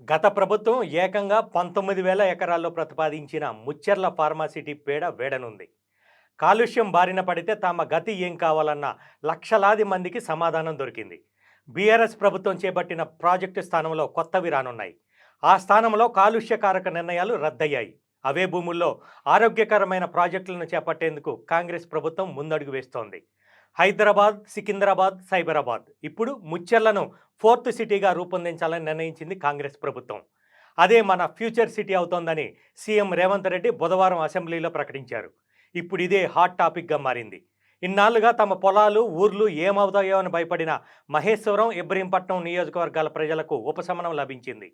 గత ప్రభుత్వం ఏకంగా పంతొమ్మిది వేల ఎకరాల్లో ప్రతిపాదించిన ముచ్చెర్ల ఫార్మాసిటీ పేడ వేడనుంది. కాలుష్యం బారిన పడితే తమ గతి ఏం కావాలన్న లక్షలాది మందికి సమాధానం దొరికింది. బీఆర్ఎస్ ప్రభుత్వం చేపట్టిన ప్రాజెక్టు స్థానంలో కొత్తవి రానున్నాయి. ఆ స్థానంలో కాలుష్యకారక నిర్ణయాలు రద్దయ్యాయి. అవే భూముల్లో ఆరోగ్యకరమైన ప్రాజెక్టులను చేపట్టేందుకు కాంగ్రెస్ ప్రభుత్వం ముందడుగు వేస్తోంది. హైదరాబాద్ సికింద్రాబాద్ సైబరాబాద్. ఇప్పుడు ముచ్చెర్లను ఫోర్త్ సిటీగా రూపొందించాలని నిర్ణయించింది కాంగ్రెస్ ప్రభుత్వం. అదే మన ఫ్యూచర్ సిటీ అవుతోందని సీఎం రేవంత్ రెడ్డి బుధవారం అసెంబ్లీలో ప్రకటించారు. ఇప్పుడు ఇదే హాట్ టాపిక్గా మారింది. ఇన్నాళ్ళుగా తమ పొలాలు ఊర్లు ఏమవుతాయో అని భయపడిన మహేశ్వరం ఇబ్రహీంపట్నం నియోజకవర్గాల ప్రజలకు ఉపశమనం లభించింది.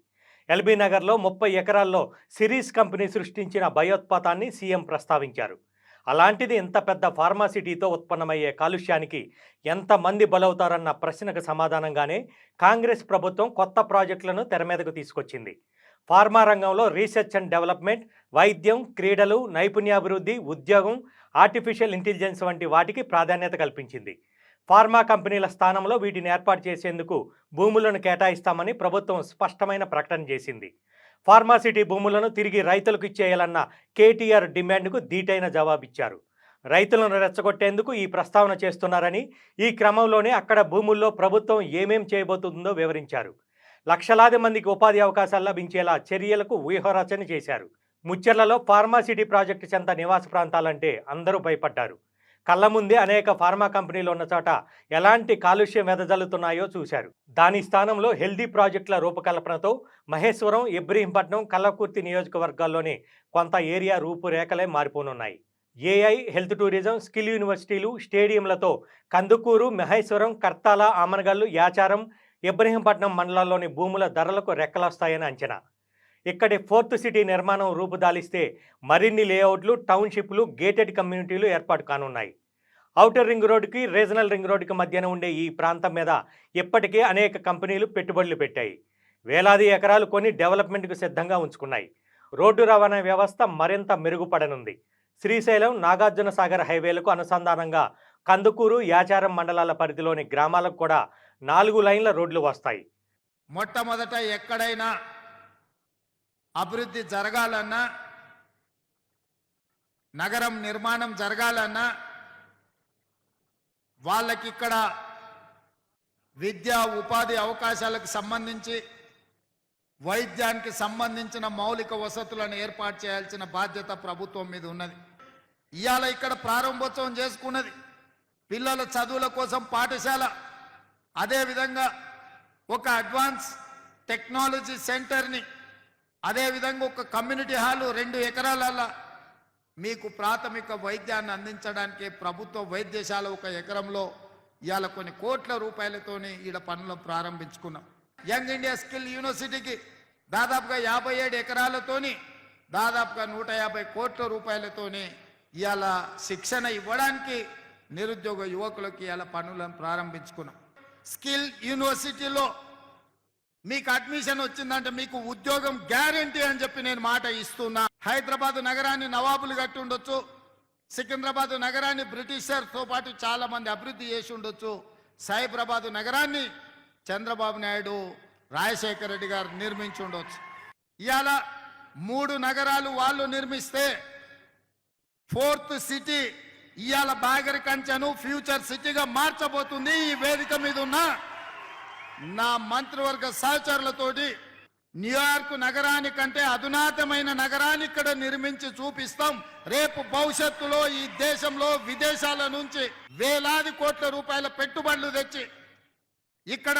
ఎల్బీ నగర్లో ముప్పై ఎకరాల్లో సిరీస్ కంపెనీ సృష్టించిన భయోత్పాతాన్ని సీఎం ప్రస్తావించారు. అలాంటిది ఇంత పెద్ద ఫార్మాసిటీతో ఉత్పన్నమయ్యే కాలుష్యానికి ఎంతమంది బలవుతారన్న ప్రశ్నకు సమాధానంగానే కాంగ్రెస్ ప్రభుత్వం కొత్త ప్రాజెక్టులను తెర మీదకు తీసుకొచ్చింది. ఫార్మా రంగంలో రీసెర్చ్ అండ్ డెవలప్మెంట్ వైద్యం క్రీడలు నైపుణ్యాభివృద్ధి ఉద్యోగం ఆర్టిఫిషియల్ ఇంటెలిజెన్స్ వంటి వాటికి ప్రాధాన్యత కల్పించింది. ఫార్మా కంపెనీల స్థానంలో వీటిని ఏర్పాటు చేసేందుకు భూములను కేటాయిస్తామని ప్రభుత్వం స్పష్టమైన ప్రకటన చేసింది. ఫార్మాసిటీ భూములను తిరిగి రైతులకు ఇచ్చేయాలన్న కేటీఆర్ డిమాండ్కు ధీటైన జవాబిచ్చారు. రైతులను రెచ్చగొట్టేందుకు ఈ ప్రస్తావన చేస్తున్నారని ఈ క్రమంలోనే అక్కడ భూముల్లో ప్రభుత్వం ఏమేం చేయబోతుందో వివరించారు. లక్షలాది మందికి ఉపాధి అవకాశాలు లభించేలా చర్యలకు వ్యూహరచన చేశారు. ముచ్చెర్లలో ఫార్మాసిటీ ప్రాజెక్టు చెంత నివాస ప్రాంతాలంటే అందరూ భయపడ్డారు. కళ్ళ ముందే అనేక ఫార్మా కంపెనీలు ఉన్న చోట ఎలాంటి కాలుష్యం వెదజల్లుతున్నాయో చూశారు. దాని స్థానంలో హెల్దీ ప్రాజెక్టుల రూపకల్పనతో మహేశ్వరం ఇబ్రహీంపట్నం కల్లకుర్తి నియోజకవర్గాల్లోని కొంత ఏరియా రూపురేఖలే మారిపోనున్నాయి. ఏఐ హెల్త్ టూరిజం స్కిల్ యూనివర్సిటీలు స్టేడియంలతో కందుకూరు మహేశ్వరం కర్తాల ఆమనగల్లు యాచారం ఇబ్రహీంపట్నం మండలాల్లోని భూముల ధరలకు రెక్కలొస్తాయని అంచనా. ఇక్కడి ఫోర్త్ సిటీ నిర్మాణం రూపుదాలిస్తే మరిన్ని లేఅవుట్లు టౌన్షిప్లు గేటెడ్ కమ్యూనిటీలు ఏర్పాటు కానున్నాయి. ఔటర్ రింగ్ రోడ్డుకి రీజనల్ రింగ్ రోడ్డుకి మధ్యన ఉండే ఈ ప్రాంతం మీద ఇప్పటికే అనేక కంపెనీలు పెట్టుబడులు పెట్టాయి. వేలాది ఎకరాలు కొని డెవలప్మెంట్కు సిద్ధంగా ఉంచుకున్నాయి. రోడ్డు రవాణా వ్యవస్థ మరింత మెరుగుపడనుంది. శ్రీశైలం నాగార్జున సాగర్ హైవేలకు అనుసంధానంగా కందుకూరు యాచారం మండలాల పరిధిలోని గ్రామాలకు కూడా నాలుగు లైన్ల రోడ్లు వస్తాయి. మొట్టమొదట ఎక్కడైనా అభివృద్ధి జరగాలన్నా నగరం నిర్మాణం జరగాలన్నా వాళ్ళకి ఇక్కడ విద్యా ఉపాధి అవకాశాలకు సంబంధించి వైద్యానికి సంబంధించిన మౌలిక వసతులను ఏర్పాటు చేయాల్సిన బాధ్యత ప్రభుత్వం మీద ఉన్నది. ఇవాళ ఇక్కడ ప్రారంభోత్సవం చేసుకున్నది. పిల్లల చదువుల కోసం పాఠశాల. అదేవిధంగా ఒక అడ్వాన్స్ టెక్నాలజీ సెంటర్ని అదేవిధంగా ఒక కమ్యూనిటీ హాలు రెండు ఎకరాలల్ల మీకు ప్రాథమిక వైద్యాన్ని అందించడానికి ప్రభుత్వ వైద్యశాల ఒక ఎకరంలో ఇవాళ కొన్ని కోట్ల రూపాయలతోని ఈడ పనులు ప్రారంభించుకున్నాం. యంగ్ ఇండియా స్కిల్ యూనివర్సిటీకి దాదాపుగా యాభై ఏడు ఎకరాలతోని దాదాపుగా నూట యాభై కోట్ల రూపాయలతోని ఇవాళ శిక్షణ ఇవ్వడానికి నిరుద్యోగ యువకులకి ఇవాళ పనులను ప్రారంభించుకున్నాం. స్కిల్ యూనివర్సిటీలో మీకు అడ్మిషన్ వచ్చిందంటే మీకు ఉద్యోగం గ్యారంటీ అని చెప్పి నేను మాట ఇస్తున్నా. హైదరాబాద్ నగరాన్ని నవాబులు కట్టి ఉండొచ్చు. సికింద్రాబాద్ నగరాన్ని బ్రిటిషర్తో పాటు చాలా మంది అభివృద్ధి చేసి ఉండొచ్చు. సైబరాబాద్ నగరాన్ని చంద్రబాబు నాయుడు రాజశేఖర రెడ్డి గారు నిర్మించి ఉండొచ్చు. ఇవాళ మూడు నగరాలు వాళ్ళు నిర్మిస్తే ఫోర్త్ సిటీ ఇవాళ బాగరి కంచెను ఫ్యూచర్ సిటీగా మార్చబోతుంది ఈ వేదిక మీద ఉన్న నా మంత్రివర్గ సహచరులతోటి న్యూయార్క్ నగరానికంటే అధునాతమైన నగరాన్ని ఇక్కడ నిర్మించి చూపిస్తాం. రేపు భవిష్యత్తులో ఈ దేశంలో విదేశాల నుంచి వేలాది కోట్ల రూపాయల పెట్టుబడులు తెచ్చి ఇక్కడ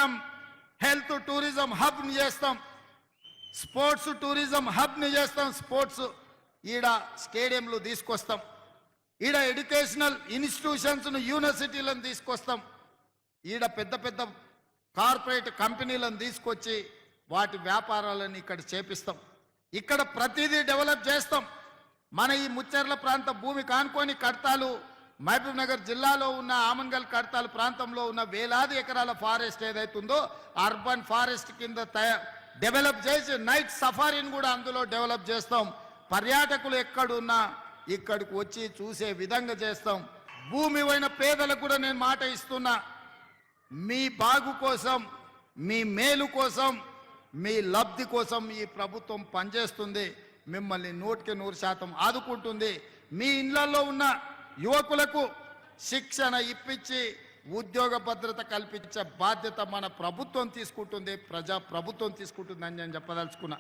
హెల్త్ టూరిజం హబ్ని చేస్తాం. స్పోర్ట్స్ టూరిజం హబ్ని చేస్తాం. స్పోర్ట్స్ ఈడ స్టేడియంలు తీసుకొస్తాం. ఈడ ఎడ్యుకేషనల్ ఇన్స్టిట్యూషన్స్ను యూనివర్సిటీలను తీసుకొస్తాం. ఈడ పెద్ద పెద్ద కార్పొరేట్ కంపెనీలను తీసుకొచ్చి వాటి వ్యాపారాలను ఇక్కడ చేపిస్తాం. ఇక్కడ ప్రతిదీ డెవలప్ చేస్తాం. మన ఈ ముచ్చెర్ల ప్రాంత భూమి కానుకొని కడతాలు మహబూబ్ నగర్ జిల్లాలో ఉన్న ఆమన్గల్ కడతాలు ప్రాంతంలో ఉన్న వేలాది ఎకరాల ఫారెస్ట్ ఏదైతుందో అర్బన్ ఫారెస్ట్ కింద డెవలప్ చేసి నైట్ సఫారీని కూడా అందులో డెవలప్ చేస్తాం. పర్యాటకులు ఎక్కడున్నా ఇక్కడికి వచ్చి చూసే విధంగా చేస్తాం. భూమి పోయిన పేదలకు కూడా నేను మాట ఇస్తున్నా. మీ బాగు కోసం మీ మేలు కోసం మీ లబ్ధి కోసం ఈ ప్రభుత్వం పనిచేస్తుంది. మిమ్మల్ని నూటికి నూరు శాతం ఆదుకుంటుంది. మీ ఇళ్ళలో ఉన్న యువకులకు శిక్షణ ఇప్పించి ఉద్యోగ భద్రత కల్పించే బాధ్యత మన ప్రభుత్వం తీసుకుంటుంది ప్రజా ప్రభుత్వం తీసుకుంటుందని నేను చెప్పదలుచుకున్నా.